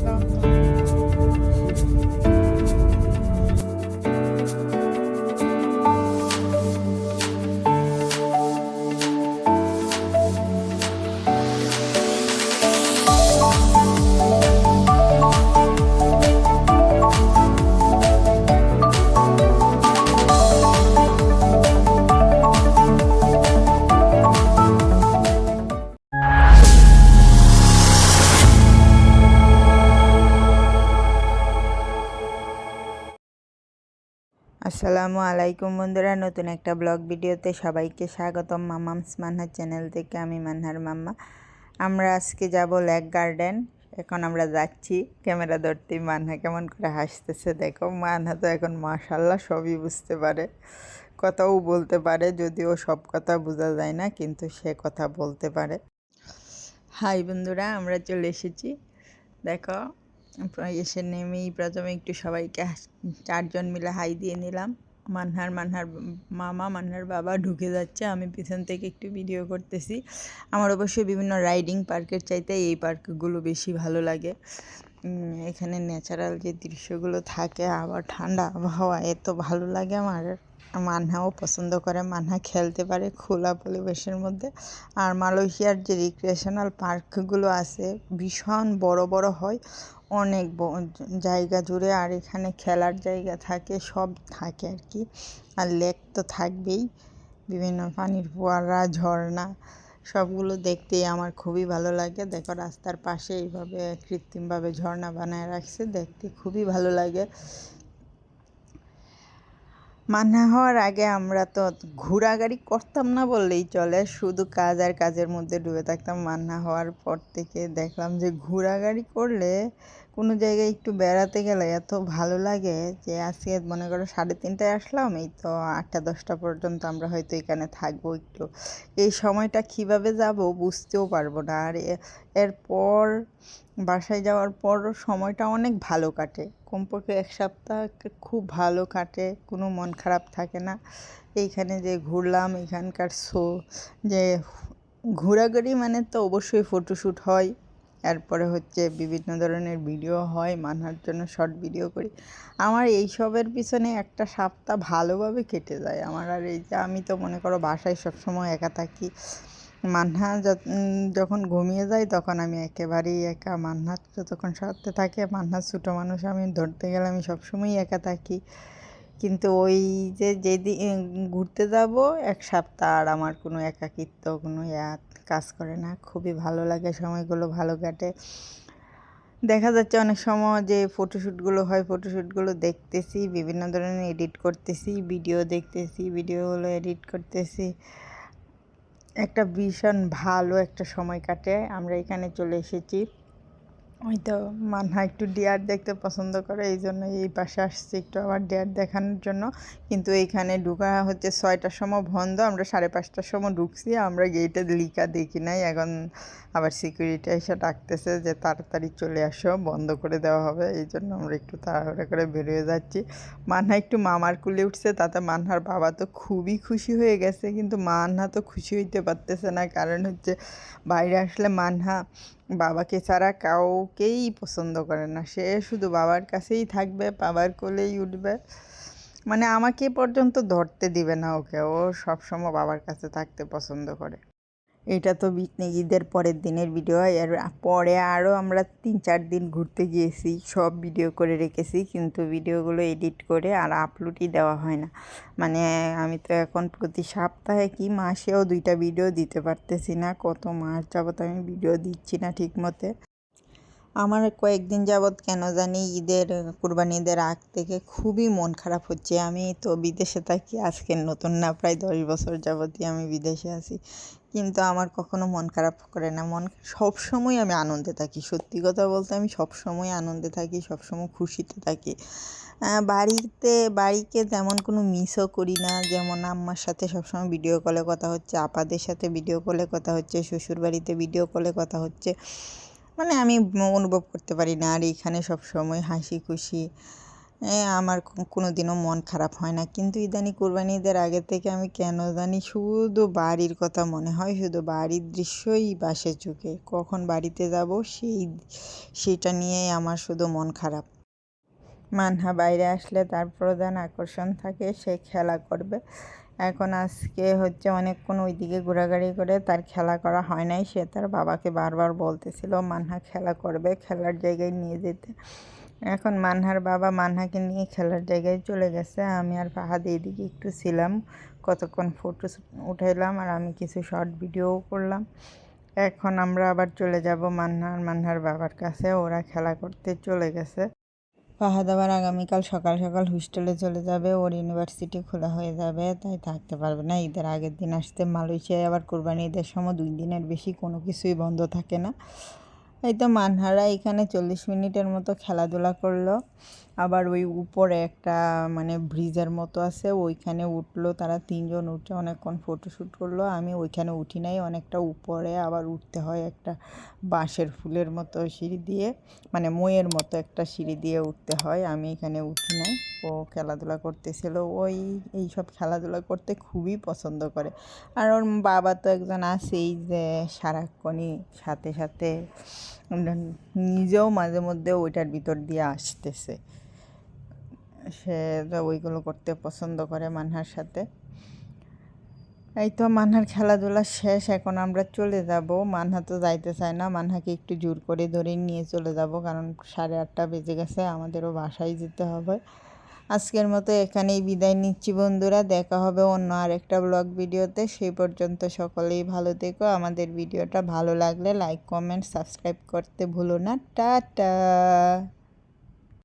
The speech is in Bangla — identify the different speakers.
Speaker 1: Tchau. আসসালামু আলাইকুম বন্ধুরা, নতুন একটা ব্লগ ভিডিওতে সবাইকে স্বাগতম। মামামস মানহার চ্যানেল থেকে আমি মানহার মাম্মা। আমরা আজকে যাব লেক গার্ডেন। এখন আমরা যাচ্ছি, ক্যামেরা ধরতে মানহা কেমন করে হাসতেছে। দেখো মানহা তো এখন মাশাল্লাহ সবই বুঝতে পারে। কথাও বলতে পারে, যদিও সব কথা বোঝা যায় না, কিন্তু সে কথা বলতে পারে। হাই বন্ধুরা, আমরা চলে এসেছি। দেখো এসে নেমেই প্রথমে একটু সবাইকে চারজন মিলে হাই দিয়ে নিলাম। মানহার মানহার মামা মানহার বাবা ঢুকে যাচ্ছে। আমি পিছন থেকে একটু ভিডিও করতেছি। আমার অবশ্যই বিভিন্ন রাইডিং পার্কের চাইতে এই পার্কগুলো বেশি ভালো লাগে। এখানে ন্যাচারাল যে দৃশ্যগুলো থাকে, আবার ঠান্ডা আবহাওয়া, এত ভালো লাগে আমার। মানহাও পছন্দ করে। মানহা খেলতে পারে খোলা পরিবেশের মধ্যে। আর মালয়েশিয়ার যে রিক্রিয়েশনাল পার্কগুলো আছে, ভীষণ বড় বড় হয়। অনেক জায়গা জুড়ে আর এখানে খেলার জায়গা থাকে, সব থাকে আর কি। আর লেক তো থাকবেই। বিভিন্ন পানির ফোয়ারা, ঝর্ণা, সবগুলো দেখতেই আমার খুবই ভালো লাগে। দেখো রাস্তার পাশে এইভাবে কৃত্রিমভাবে ঝর্ণা বানায় রাখছে, দেখতে খুবই ভালো লাগে। মান্না হওয়ার আগে আমরা তো ঘোরাগাড়ি করতাম না বললেই চলে। শুধু কাজ আর কাজের মধ্যে ডুবে থাকতাম। মান্না হওয়ার পর থেকে দেখলাম যে ঘোরাগাড়ি করলে কোনো জায়গায় একটু বেড়াতে গেলে এত ভালো লাগে যে আজকে মনে করো সাড়ে তিনটায় আসলাম, এই তো আটটা দশটা পর্যন্ত আমরা হয়তো এখানে থাকব একটু। এই সময়টা কীভাবে যাব বুঝতেও পারব না। আর এরপর বাসায় যাওয়ার পর সময়টা অনেক ভালো কাটে। কমপক্ষে এক সপ্তাহ খুব ভালো কাটে, কোনো মন খারাপ থাকে না। এইখানে যে ঘুরলাম, এখানকার শো, যে ঘোরাঘুরি মানে তো অবশ্যই ফটোশ্যুট হয়। এরপরে হচ্ছে বিভিন্ন ধরনের ভিডিও হয় মানার জন্য শর্ট ভিডিও করি। আমার এইসবের পিছনে একটা সপ্তাহ ভালোভাবে কেটে যায়। আমার আর এই যে আমি তো মনে করো বাসায় সবসময় একা থাকি মান্না যখন ঘুমিয়ে যায় তখন আমি একেবারেই একা। মান্না যতক্ষণ সাথে থাকে মান্না ছোটো মানুষ, আমি ধরতে গেলে আমি সবসময়ই একা থাকি। কিন্তু ওই যে যেদিন ঘুরতে যাব এক সপ্তাহ আর আমার কোনো একাকিত্ব, কোনো কাজ করে না। খুবই ভালো লাগে সময়গুলো ভালো কাটে। দেখা যাচ্ছে অনেক সময় যে ফটোশ্যুটগুলো হয় ফটোশ্যুটগুলো দেখতেছি, বিভিন্ন ধরনের এডিট করতেছি ভিডিও দেখতেছি ভিডিওগুলো এডিট করতেছি। একটা ভীষণ ভালো একটা সময় কাটে। আমরা এখানে চলে এসেছি। হয়তো মানহা একটু ডিয়ার দেখতে পছন্দ করে, এই জন্য এই পাশে আসছে একটু আবার ডিয়ার দেখানোর জন্য। কিন্তু এইখানে ঢুকা হচ্ছে ছয়টার সময় বন্ধ, আমরা সাড়ে পাঁচটার সময় ঢুকছি, আমরা গেটে লিকা দেখি নাই। এখন আবার সিকিউরিটি এসে ডাকতেছে যে তাড়াতাড়ি চলে আসো, বন্ধ করে দেওয়া হবে, এই জন্য আমরা একটু তাড়াহুড়া করে বেরিয়ে যাচ্ছি। মানহা একটু মামার কুলে উঠছে, তাতে মানহার বাবা তো খুবই খুশি হয়ে গেছে, কিন্তু মানহা তো খুশি হইতে পারতেছে না। কারণ হচ্ছে বাইরে আসলে মানহা বাবাকে ছাড়া কাউকেই পছন্দ করে না। সে শুধু বাবার কাছেই থাকবে, বাবার কোলেই উঠবে। মানে আমাকে পর্যন্ত ধরতে দিবে না ওকে। ও সবসময় বাবার কাছে থাকতে পছন্দ করে। এটা তো ঈদের পরের দিনের ভিডিও এর পরে আরও আমরা তিন চার দিন ঘুরতে গিয়েছি, সব ভিডিও করে রেখেছি, কিন্তু ভিডিওগুলো এডিট করে আর আপলোডই দেওয়া হয় না। মানে আমি তো এখন প্রতি সপ্তাহে কি মাসেও দুইটা ভিডিও দিতে পারতেছি না, কত মাস যাবত আমি ভিডিও দিচ্ছি না ঠিক মতে আমার কয়েকদিন যাবৎ কেন জানি ঈদের, কুরবানি ঈদের আগ থেকে খুবই মন খারাপ হচ্ছে। আমি তো বিদেশে থাকি, আজকে নতুন না, প্রায় দশ বছর যাবতই আমি বিদেশে আছি। কিন্তু আমার কখনো মন খারাপ করে না। মন সব সময় আমি আনন্দে থাকি। সত্যি কথা বলতে আমি সব সময় আনন্দে থাকি সব সময় খুশিতে থাকি। বাড়িতে, বাড়িকে তেমন কোনো মিসও করি না। যেমন আম্মার সাথে সবসময় ভিডিও কলে কথা হচ্ছে, আপাদের সাথে ভিডিও কলে কথা হচ্ছে শ্বশুর বাড়িতে ভিডিও কলে কথা হচ্ছে। মানে আমি অনুভব করতে পারি না। আর এখানে সব সময় হাসি খুশি আমার কোনো দিনও মন খারাপ হয় না। কিন্তু ইদানি কোরবানি ঈদের আগে থেকে আমি কেন জানি শুধু বাড়ির কথা মনে হয়, শুধু বাড়ির দৃশ্যই বাসে চোখে। কখন বাড়িতে যাব সেই, সেটা নিয়েই আমার শুধু মন খারাপ। মানহা বাইরে আসলে তার প্রধান আকর্ষণ থাকে, সে খেলা করবে। এখন আজকে হচ্ছে অনেকক্ষণ ওইদিকে ঘোরাঘুরি করে তার খেলা করা হয় নাই, সে তার বাবাকে বারবার বলতেছিল মানহা খেলা করবে, খেলার জায়গায় নিয়ে যেতে। এখন মানহার বাবা মানহাকে নিয়ে খেলার জায়গায় চলে গেছে। আমি আর ফাহাদ এইদিকে একটু ছিলাম, কতক্ষণ ফটো উঠাইলাম আর আমি কিছু শর্ট ভিডিও করলাম। এখন আমরা আবার চলে যাব মান্নার মান্নার বাবার কাছে, ওরা খেলা করতে চলে গেছে। ফাহাদ আবার আগামীকাল সকাল সকাল হোস্টেলে চলে যাবে, ওর ইউনিভার্সিটি খোলা হয়ে যাবে, তাই থাকতে পারবে না। ঈদের আগের দিন আসতে মালয়েশিয়ায় আবার কোরবানি ঈদের সময় দুই দিনের বেশি কোনো কিছুই বন্ধ থাকে না। এই তো মানহারা এখানে চল্লিশ মিনিটের মতো খেলাধুলা করল। আবার ওই উপরে একটা মানে ব্রিজের মতো আছে, ওইখানে উঠল, তারা তিনজন উঠে অনেকক্ষণ ফটোশ্যুট করল, আমি ওইখানে উঠি নাই, অনেকটা উপরে আবার উঠতে হয় একটা বাঁশের ফুলের মতো সিঁড়ি দিয়ে মানে মইয়ের মতো একটা সিঁড়ি দিয়ে উঠতে হয়, আমি এখানে উঠি নাই, ও খেলাধুলা করতেছিল, ওই এইসব খেলাধুলা করতে খুবই পছন্দ করে, আর ওর বাবা তো একজন আছেই যে সারাক্ষণই সাথে সাথে নিজেও মাঝে মধ্যে ওইটার ভিতর দিয়ে আসতেছে। সে ওইগুলো করতে পছন্দ করে মানহার সাথে। এই তো মানহার খেলাধুলা শেষ, এখন আমরা চলে যাব। মানহা তো যাইতে চায় না, মানহাকে একটু জোর করে ধরে নিয়ে চলে যাব, কারণ সাড়ে আটটা বেজে গেছে, আমাদেরও বাসায় যেতে হবে। আজকের মতো এখানেই বিদায় নিচ্ছি বন্ধুরা, দেখা হবে অন্য আরেকটা ব্লগ ভিডিওতে। সেই পর্যন্ত সকলেই ভালো থেকো। আমাদের ভিডিওটা ভালো লাগলে লাইক, কমেন্ট, সাবস্ক্রাইব করতে ভুলো না। টাটা!